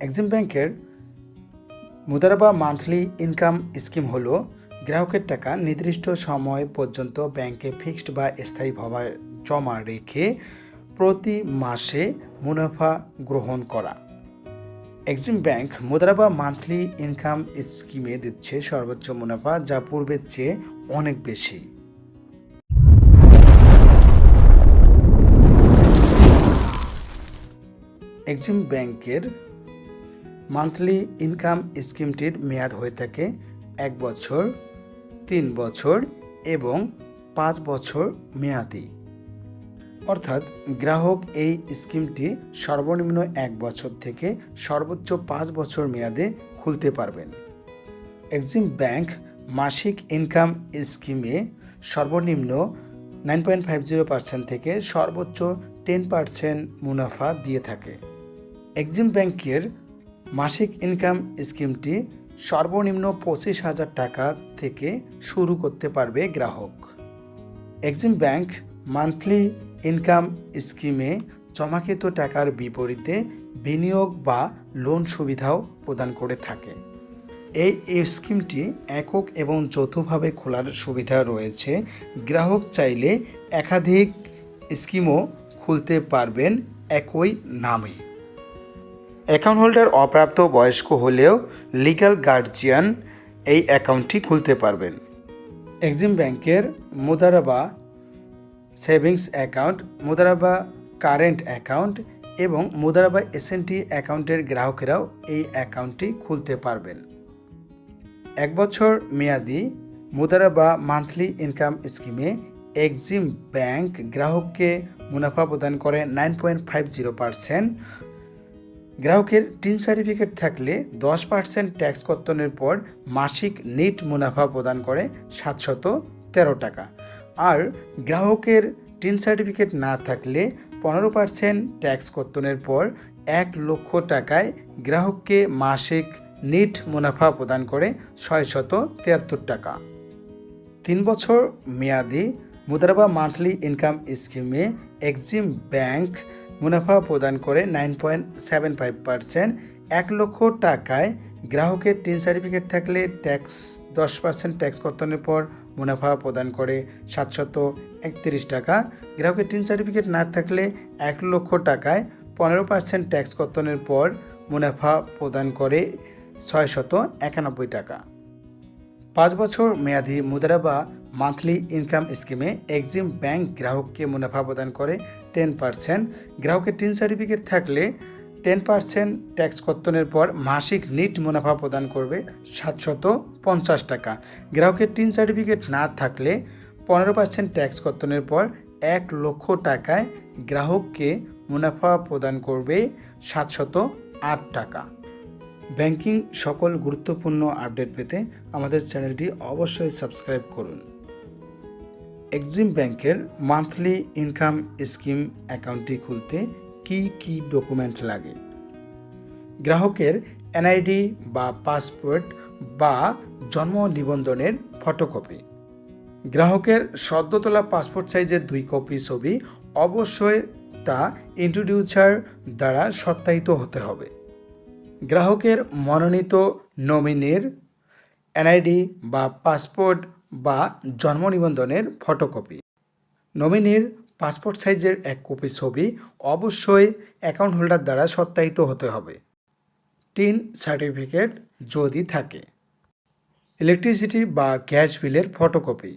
Exim ব্যাংকের Mudaraba monthly income scheme হলো গ্রাহকের টাকা নির্দিষ্ট সময় পর্যন্ত ব্যাংকে ফিক্সড বা স্থায়ীভাবে জমা রেখে প্রতি মাসে মুনাফা গ্রহণ করা। এক্সিম ব্যাংক মুদ্রাবা মান্থলি ইনকাম স্কিমে দিচ্ছে সর্বোচ্চ মুনাফা, যা পূর্বের চেয়ে অনেক বেশি। এক্সিম ব্যাংকের মান্থলি ইনকাম স্কিমটির মেয়াদ হয়ে থাকে এক বছর, তিন বছর এবং পাঁচ বছর মেয়াদি। অর্থাৎ গ্রাহক এই স্কিমটি সর্বনিম্ন এক বছর থেকে সর্বোচ্চ পাঁচ বছর মেয়াদে খুলতে পারবেন। এক্সিম ব্যাংক মাসিক ইনকাম স্কিমে সর্বনিম্ন nine point five zero percent থেকে সর্বোচ্চ টেন পার্সেন্ট মুনাফা দিয়ে থাকে। এক্সিম ব্যাংকের মাসিক ইনকাম স্কিমটি সর্বনিম্ন পঁচিশ হাজার টাকা থেকে শুরু করতে পারবে গ্রাহক। এক্সিম ব্যাংক মান্থলি ইনকাম স্কিমে জমাকৃত টাকার বিপরীতে বিনিয়োগ বা লোন সুবিধাও প্রদান করে থাকে। এই এই স্কিমটি একক এবং যৌথভাবে খোলার সুবিধা রয়েছে। গ্রাহক চাইলে একাধিক স্কিমও খুলতে পারবেন একই নামে। অ্যাকাউন্ট হোল্ডার অপ্রাপ্ত বয়স্ক হলেও লিগ্যাল গার্জিয়ান এই অ্যাকাউন্টটি খুলতে পারবেন। এক্সিম ব্যাংকের মুদারাবা সেভিংস অ্যাকাউন্ট মুদারাবা কারেন্ট অ্যাকাউন্ট এবং মুদারাবা এসএনটি অ্যাকাউন্টের গ্রাহকেরাও এই অ্যাকাউন্টটি খুলতে পারবেন। এক বছর মেয়াদি মুদারাবা মান্থলি ইনকাম স্কিমে এক্সিম ব্যাংক গ্রাহককে মুনাফা প্রদান করে nine point five zero percent গ্রাহকের টিন সার্টিফিকেট থাকলে দশ পার্সেন্ট ট্যাক্স কর্তনের পর মাসিক নেট মুনাফা প্রদান করে সাতশত তেরো টাকা। আর গ্রাহকের টিন সার্টিফিকেট না থাকলে পনেরো পার্সেন্ট ট্যাক্স কর্তনের পর এক লক্ষ টাকায় গ্রাহককে মাসিক নেট মুনাফা প্রদান করে ছয়শত তিয়াত্তর টাকা। তিন বছর মেয়াদি মুদ্রাবা মান্থলি ইনকাম স্কিমে এক্সিম ব্যাংক মুনাফা প্রদান করে nine point seven five percent এক লক্ষ টাকায় গ্রাহকের টিন সার্টিফিকেট থাকলে ট্যাক্স দশ পার্সেন্ট ট্যাক্স কর্তনের পর মুনাফা প্রদান করে সাতশত একত্রিশ টাকা। গ্রাহকের টিন সার্টিফিকেট না থাকলে এক লক্ষ টাকায় পনেরো পার্সেন্ট ট্যাক্স কর্তনের পর মুনাফা প্রদান করে ছয়শত একানব্বই টাকা। পাঁচ বছর মেয়াদি মুদ্রা বা মান্থলি ইনকাম স্কিমে এক্সিম ব্যাংক গ্রাহককে মুনাফা প্রদান করে টেন পার্সেন্ট গ্রাহকের টিন সার্টিফিকেট থাকলে টেন পার্সেন্ট ট্যাক্স কর্তনের পর মাসিক নিট মুনাফা প্রদান করবে সাতশত পঞ্চাশ টাকা। গ্রাহকের টিন সার্টিফিকেট না থাকলে পনেরো পার্সেন্ট ট্যাক্স কর্তনের পর এক লক্ষ টাকায় গ্রাহককে মুনাফা প্রদান করবে সাতশত আট টাকা। ব্যাংকিং সকল গুরুত্বপূর্ণ আপডেট পেতে আমাদের চ্যানেলটি অবশ্যই সাবস্ক্রাইব করুন। এক্সিম ব্যাংকের মান্থলি ইনকাম স্কিম অ্যাকাউন্টটি খুলতে কি কি ডকুমেন্ট লাগে? গ্রাহকের এনআইডি বা পাসপোর্ট বা জন্ম নিবন্ধনের ফটোকপি। গ্রাহকের সদ্য তোলা পাসপোর্ট সাইজের দুই কপি ছবি অবশ্যই তা ইন্ট্রোডিউসার দ্বারা সত্যায়িত হতে হবে। গ্রাহকের মনোনীত নমিনির এনআইডি বা পাসপোর্ট বা জন্ম নিবন্ধনের ফটোকপি। নমিনির পাসপোর্ট সাইজের এক কপি ছবি অবশ্যই অ্যাকাউন্ট হোল্ডার দ্বারা সত্যায়িত হতে হবে। টিন সার্টিফিকেট যদি থাকে। ইলেকট্রিসিটি বা গ্যাস বিলের ফটোকপি।